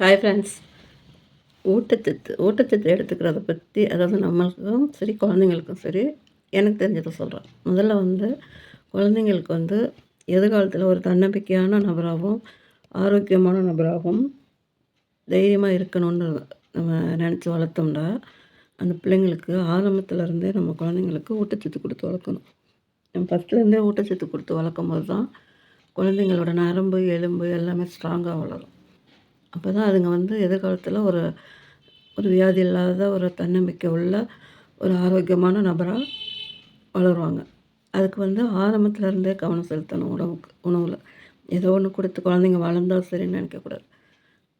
Hi friends ஊட்டச்சத்து ஊட்டச்சத்து எடுத்துக்கிறத பற்றி அதாவது நம்மளுக்கும் சரி குழந்தைங்களுக்கும் சரி எனக்கு தெரிஞ்சதை சொல்கிறேன் முதல்ல வந்து குழந்தைங்களுக்கு வந்து எதிர்காலத்தில் ஒரு தன்னம்பிக்கையான நபராகவும் ஆரோக்கியமான நபராகவும் தைரியமாக இருக்கணும்னு நம்ம நினச்சி வளர்த்தோம்னா அந்த பிள்ளைங்களுக்கு ஆரம்பத்துலேருந்தே நம்ம குழந்தைங்களுக்கு ஊட்டச்சத்து கொடுத்து வளர்க்கணும். நம்ம ஃபஸ்ட்லேருந்தே ஊட்டச்சத்து கொடுத்து வளர்க்கும் போது தான் குழந்தைங்களோட நரம்பு எலும்பு எல்லாமே ஸ்ட்ராங்காக வளரும். அப்போ தான் அதுங்க வந்து எதிர்காலத்தில் ஒரு ஒரு வியாதி இல்லாத ஒரு தன்னம்பிக்கை உள்ள ஒரு ஆரோக்கியமான நபராக வளருவாங்க. அதுக்கு வந்து ஆரம்பத்துலேருந்தே கவனம் செலுத்தணும் உணவுக்கு உணவில். ஏதோ ஒன்று கொடுத்து குழந்தைங்க வளர்ந்தால் சரின்னு நினைக்கக்கூடாது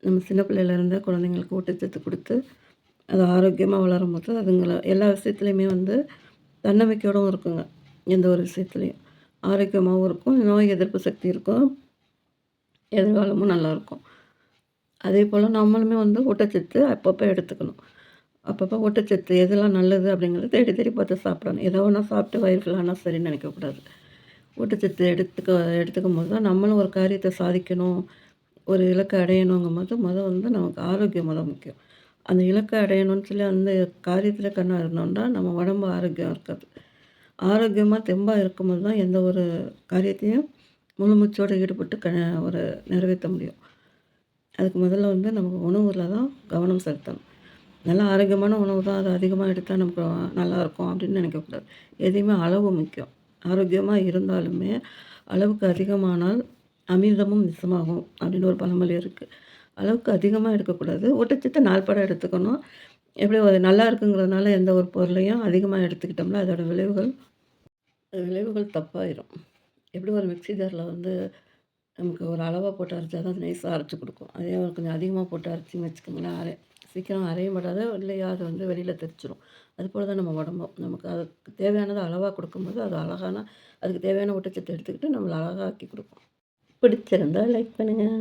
நம்ம சின்ன பிள்ளையிலேருந்தே குழந்தைங்களுக்கு ஊட்டச்சத்து கொடுத்து அது ஆரோக்கியமாக வளரும் போது அதுங்களை எல்லா விஷயத்துலையுமே வந்து தன்னம்பிக்கையோடும் இருக்குங்க. எந்த ஒரு விஷயத்துலையும். ஆரோக்கியமாகவும் இருக்கும் நோய் எதிர்ப்பு சக்தி இருக்கும் எதிர்காலமும் நல்லாயிருக்கும் அதே போல் நம்மளுமே வந்து ஊட்டச்சத்து அப்பப்போ எடுத்துக்கணும். அப்பப்போ ஊட்டச்சத்து எதெல்லாம் நல்லது அப்படிங்கிறத தேடி தேடி பார்த்து சாப்பிடணும். ஏதோ ஒன்றா சாப்பிட்டு வயிறு ஃபுல்லானா சரின்னு நினைக்கக்கூடாது. ஊட்டச்சத்து எடுத்துக்க எடுத்துக்கும் போது தான் நம்மளும் ஒரு காரியத்தை சாதிக்கணும். ஒரு இலக்கை அடையணுங்கும் போது முதல் வந்து நமக்கு ஆரோக்கியம் முதல் முக்கியம். அந்த இலக்கை அடையணும்னு சொல்லி அந்த காரியத்தில் கண்ணாக இருந்தோம்னா நம்ம உடம்பு ஆரோக்கியம் இருக்காது. ஆரோக்கியமாக தெம்பாக இருக்கும்போது தான் எந்த ஒரு காரியத்தையும் முழு மூச்சோடு ஈடுபட்டு க ஒரு நிறைவேற்ற முடியும். அதுக்கு முதல்ல வந்து நமக்கு உணவில் தான் கவனம் செலுத்தணும். நல்லா ஆரோக்கியமான உணவு தான் அது அதிகமாக எடுத்தால் நமக்கு நல்லாயிருக்கும் அப்படின்னு நினைக்கக்கூடாது எதையுமே அளவு முக்கியம். ஆரோக்கியமாக இருந்தாலுமே அளவுக்கு அதிகமானால் அமிர்தமும் மிச்சமாகும் அப்படின்னு ஒரு பழமொழி இருக்குது அளவுக்கு அதிகமாக எடுக்கக்கூடாது. ஊட்டச்சத்தை நாள்பட எடுத்துக்கணும். எப்படி ஒரு நல்லா இருக்குங்கிறதுனால எந்த ஒரு பொருளையும் அதிகமாக எடுத்துக்கிட்டோம்னா அதோட விளைவுகள் விளைவுகள் தப்பாயிரும். எப்படி ஒரு மிக்ஸி ஜாரில் வந்து நமக்கு ஒரு அளவாக போட்டு அரைச்சா தான் அது நைஸாக அரைச்சி கொடுக்கும். அதே ஒரு கொஞ்சம் அதிகமாக போட்டு அரைச்சின்னு வச்சுக்கோங்களேன் அரை. சீக்கிரம் அரையும் படாத இல்லையா அது வந்து வெளியில் தெரிச்சிரும். அதுபோல் தான் நம்ம உடம்பும். நமக்கு அதுக்கு தேவையானதை அளவாக கொடுக்கும்போது அது அழகான அதுக்கு தேவையான ஊட்டச்சத்தை எடுத்துக்கிட்டு நம்மளை அழகாக்கி கொடுக்கும். பிடிச்சிருந்தா லைக் பண்ணுங்கள்